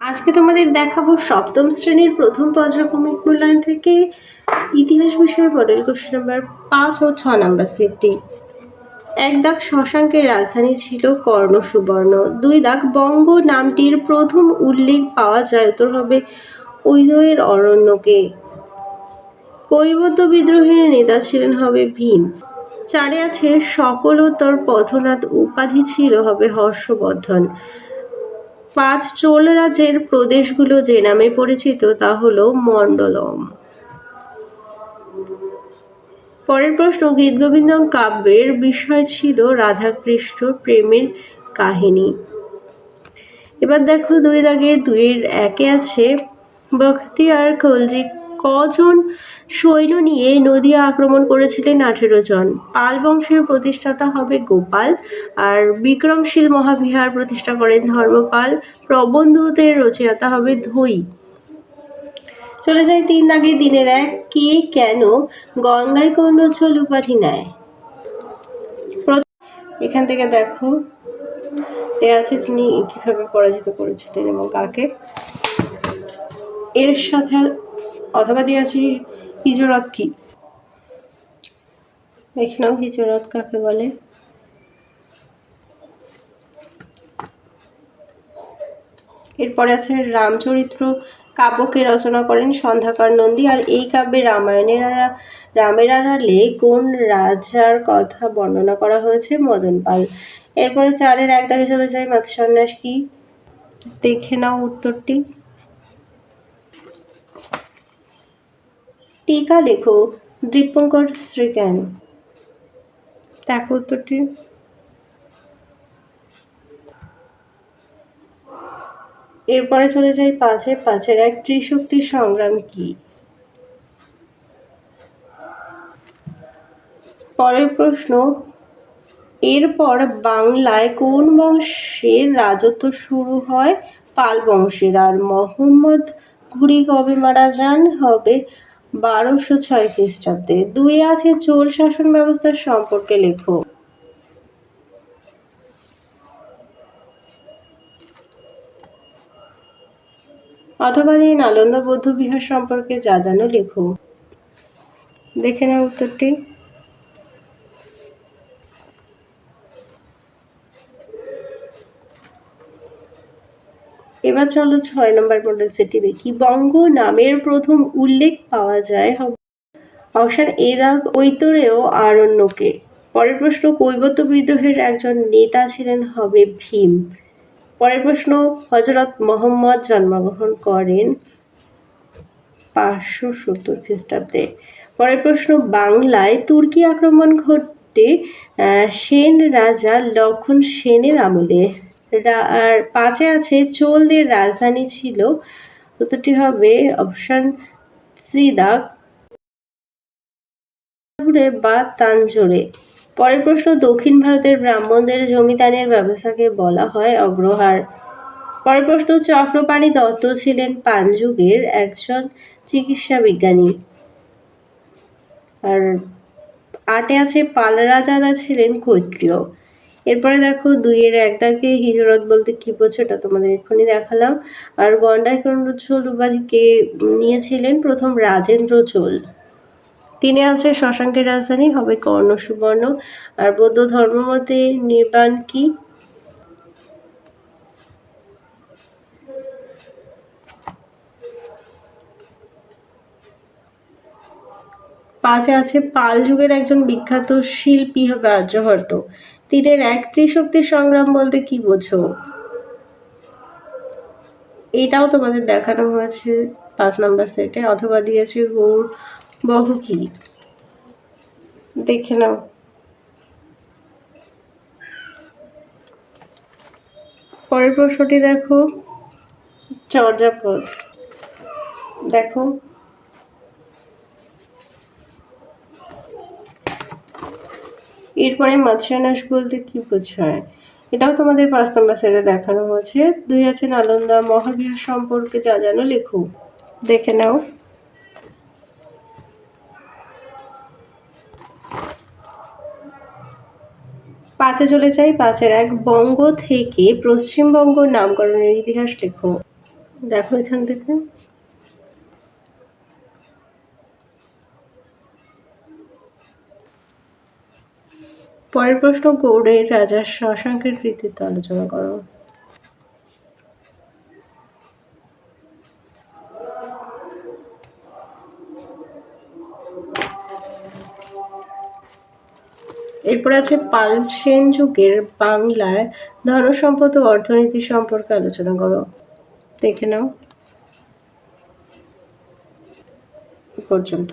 আজকে তোমাদের দেখাবো সপ্তম শ্রেণির প্রথম পর্যায়ক্রমিক মূল্যায়ন থেকে ইতিহাস বিষয়ে মডেল কোশ্চেন নাম্বার পাঁচ ও ছ নাম্বার সেটটি। এক দাগ শশাঙ্কের রাজধানী ছিল কর্ণ সুবর্ণ দুই দাগ বঙ্গ নামটির প্রথম উল্লেখ পাওয়া যায় উত্তর হবে ঐদয়ের অরণ্যকে। কৈবত্য বিদ্রোহের নেতা ছিলেন হবে ভীম। চারে আছে সকলোত্তর পথনাথ উপাধি ছিল হবে হর্ষবর্ধন। পাঁচ চোল রাজ্যের প্রদেশগুলো যে নামে পরিচিত তা হল মণ্ডলম। পরের প্রশ্ন গীতগোবিন্দম কাব্যের বিষয় ছিল রাধাকৃষ্ণ প্রেমের কাহিনী। এবার দেখো দুই দাগে দুইয়ের একে আছে বখতিয়ার খলজি কজন সৈন্য নিয়ে নদিয়া আক্রমণ করেছিলেন আঠেরো জন। পাল বংশের প্রতিষ্ঠাতা হবে গোপাল আর বিক্রমশীল মহাবিহার প্রতিষ্ঠা করেন ধর্মপাল। প্রবন্ধদের রচয়িতা হবে ধৈ চলে যায় তিন দাগে দিনের এক, কে কেন গঙ্গায় কর্ণচল উপাধি নেয়? এখান থেকে দেখো। এ আছে তিনি কীভাবে পরাজিত করেছিলেন এবং কাকে? এর সাথে অথবা দিয়ে আছে হিজরত কি? এখানেও হিজরত কাকে বলে। এরপরে আছে রামচরিত্র কাব্যকে রচনা করেন সন্ধ্যাকর নন্দী আর এই কাব্যে রামায়ণের আড়া- রামের আড়ালে কোন রাজার কথা বর্ণনা করা হয়েছে? মদন পাল। এরপরে চারের এক দাগে চলে যায় মাতৃ সন্ন্যাস কি? দেখে নাও উত্তরটি। টিকা লেখো দীপঙ্কর শ্রীজ্ঞান। দেখো উত্তরটি? এরপরে চলে যাই পাঁচে পাঁচের এক ত্রিশক্তির সংগ্রাম কি? পরের প্রশ্ন এরপর বাংলায় কোন বংশের রাজত্ব শুরু হয়? পাল বংশের আর মোহাম্মদ ঘুরি কবে মারা যান হবে বারোশো ছয় খ্রিস্টাব্দে দুই আছে চোল শাসন ব্যবস্থার সম্পর্কে লেখো। অথবা দিয়ে নালন্দা বৌদ্ধ বিহার সম্পর্কে যা জানো লেখো। দেখে নাও উত্তরটি। এবার চলো ছয় নম্বর মডেল সেটি দেখি। বঙ্গ নামের প্রথম উল্লেখ পাওয়া যায় অপশান এ দাগ ঐতরেয় আরণ্যকে। পরের প্রশ্ন কৈবত্য বিদ্রোহের একজন নেতা ছিলেন হবে ভীম। পরের প্রশ্ন, হজরত মোহাম্মদ জন্মগ্রহণ করেন পাঁচশো সত্তর খ্রিস্টাব্দে। পরের প্রশ্ন, বাংলায় তুর্কি আক্রমণ ঘটতে সেন রাজা লক্ষণ সেনের আমলে। আর পাঁচে আছে, চোলদের রাজধানী ছিল। উত্তরটি হবে অপশন সি দাগ বা তানজোরে। পরের প্রশ্ন, দক্ষিণ ভারতের ব্রাহ্মণদের জমিদানের ব্যবস্থাকে বলা হয় অগ্রহার। পরের প্রশ্ন চক্রপাণি দত্ত ছিলেন পানযুগের একজন চিকিৎসা বিজ্ঞানী। আর আটে আছে পাল রাজারা ছিলেন ক্ষত্রিয়। এরপরে দেখো দুইয়ের এক দাগে হিজরত বলতে কি বোঝো এটা তোমাদের এক্ষুনি দেখালাম। আর গন্ডায় চোল উপাধিকে নিয়েছিলেন প্রথম রাজেন্দ্র চোল। তিনি আছে শশাঙ্কের রাজধানী, হবে কর্ণ সুবর্ণ। আর বৌদ্ধ ধর্মমতে নির্বাণ কি? পাঁচে আছে পাল যুগের একজন বিখ্যাত শিল্পী হবে আর্যভট্ট। তীরের এক ত্রিশক্তির সংগ্রাম বলতে কি বোঝো? এটাও তোমাদের দেখানো হয়েছে পাঁচ নাম্বার সেটে, অথবা দিয়েছে গৌর বহু কি? দেখে নাও। পরের প্রশ্নটি দেখো, চর্যাপদ। দেখো এরপরে মাতৃনাশ বলতে কি বোঝায়? এটাও তোমাদের পাঁচ নম্বর সেটে দেখানো হয়েছে। দুই আছে নালন্দা মহাবিহার সম্পর্কে যা জানো লেখো। দেখে নাও। পাঁচে চলে যাই, পাঁচের এক বঙ্গ থেকে পশ্চিমবঙ্গ নামকরণের ইতিহাস লেখো। দেখো এখান থেকে। পরের প্রশ্ন, গৌড়ের রাজা শশাঙ্কের কৃতিত্ব আলোচনা করো। এরপর আছে পাল সেন যুগের বাংলার ধনসম্পদ ও অর্থনীতি সম্পর্কে আলোচনা করো। দেখে নাও। পর্যন্ত।